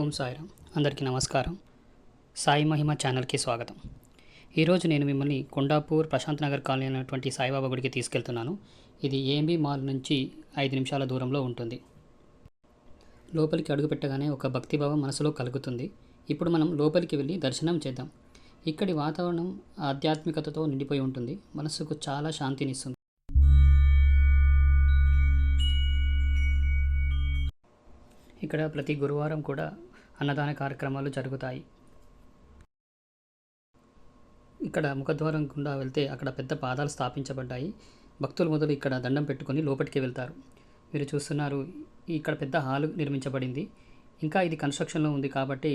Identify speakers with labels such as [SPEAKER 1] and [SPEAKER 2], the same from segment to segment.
[SPEAKER 1] ఓం సాయిరామ్. అందరికీ నమస్కారం. సాయి మహిమ ఛానల్కి స్వాగతం. ఈరోజు నేను మిమ్మల్ని కొండాపూర్ ప్రశాంత్ నగర్ కాలనీ అయినటువంటి సాయిబాబా గుడికి తీసుకెళ్తున్నాను. ఇది ఏఎంబి మాల్ నుంచి ఐదు నిమిషాల దూరంలో ఉంటుంది. లోపలికి అడుగుపెట్టగానే ఒక భక్తిభావం మనసులో కలుగుతుంది. ఇప్పుడు మనం లోపలికి వెళ్ళి దర్శనం చేద్దాం. ఇక్కడి వాతావరణం ఆధ్యాత్మికతతో నిండిపోయి ఉంటుంది. మనసుకు చాలా శాంతినిస్తుంది. ఇక్కడ ప్రతి గురువారం కూడా అన్నదాన కార్యక్రమాలు జరుగుతాయి. ఇక్కడ ముఖద్వారం గుండా వెళ్తే అక్కడ పెద్ద పాదాలు స్థాపించబడ్డాయి. భక్తులు మొదలు ఇక్కడ దండం పెట్టుకొని లోపలికి వెళ్తారు. మీరు చూస్తున్నారు ఇక్కడ పెద్ద హాలు నిర్మించబడింది. ఇంకా ఇది కన్స్ట్రక్షన్లో ఉంది కాబట్టి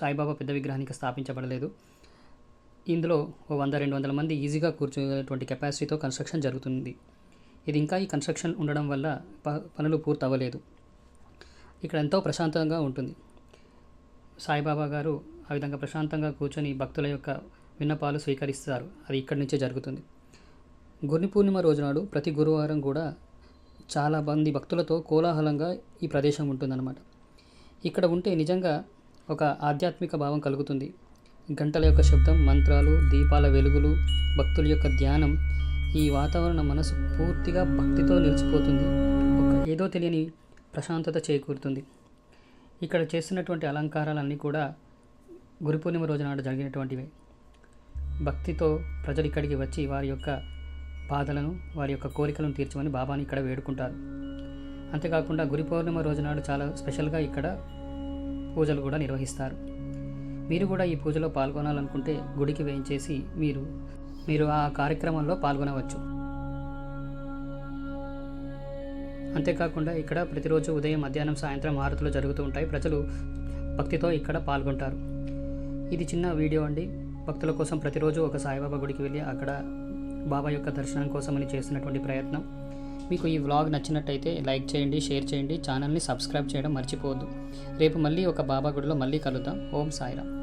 [SPEAKER 1] సాయిబాబా పెద్ద విగ్రహానికి స్థాపించబడలేదు. ఇందులో ఓ వంద రెండు వందల మంది ఈజీగా కూర్చునేటువంటి కెపాసిటీతో కన్స్ట్రక్షన్ జరుగుతుంది. ఇది ఇంకా ఈ కన్స్ట్రక్షన్ ఉండడం వల్ల ప పనులు పూర్తవ్వలేదు. ఇక్కడ ఎంతో ప్రశాంతంగా ఉంటుంది. సాయిబాబా గారు ఆ విధంగా ప్రశాంతంగా కూర్చొని భక్తుల యొక్క విన్నపాలు స్వీకరిస్తారు. అది ఇక్కడి నుంచే జరుగుతుంది. గురి పూర్ణిమ రోజునాడు ప్రతి గురువారం కూడా చాలా మంది భక్తులతో కోలాహలంగా ఈ ప్రదేశం ఉంటుందన్నమాట. ఇక్కడ ఉంటే నిజంగా ఒక ఆధ్యాత్మిక భావం కలుగుతుంది. గంటల యొక్క శబ్దం మంత్రాలు దీపాల వెలుగులు భక్తుల యొక్క ధ్యానం ఈ వాతావరణం మనసు పూర్తిగా భక్తితో నిలిచిపోతుంది. ఒక ఏదో తెలియని ప్రశాంతత చేకూరుతుంది. ఇక్కడ చేస్తున్నటువంటి అలంకారాలన్నీ కూడా గురు పూర్ణిమ రోజు నాడు భక్తితో ప్రజలు ఇక్కడికి వచ్చి వారి యొక్క బాధలను వారి యొక్క కోరికలను తీర్చమని బాబాని ఇక్కడ వేడుకుంటారు. అంతేకాకుండా గురు పౌర్ణిమ రోజు నాడు చాలా స్పెషల్గా ఇక్కడ పూజలు కూడా నిర్వహిస్తారు. మీరు కూడా ఈ పూజలో పాల్గొనాలనుకుంటే గుడికి వేయించేసి మీరు మీరు ఆ కార్యక్రమంలో పాల్గొనవచ్చు. అంతేకాకుండా ఇక్కడ ప్రతిరోజు ఉదయం మధ్యాహ్నం సాయంత్రం హారతులు జరుగుతూ ఉంటాయి. ప్రజలు భక్తితో ఇక్కడ పాల్గొంటారు. ఇది చిన్న వీడియో అండి. భక్తుల కోసం ప్రతిరోజు ఒక సాయిబాబా గుడికి వెళ్ళి అక్కడ బాబా యొక్క దర్శనం కోసమని చేస్తున్నటువంటి ప్రయత్నం. మీకు ఈ వ్లాగ్ నచ్చినట్టయితే లైక్ చేయండి షేర్ చేయండి. ఛానల్ని సబ్స్క్రైబ్ చేయడం మర్చిపోవద్దు. రేపు మళ్ళీ ఒక బాబా గుడిలో మళ్ళీ కలుద్దాం. ఓం సాయిరామ్.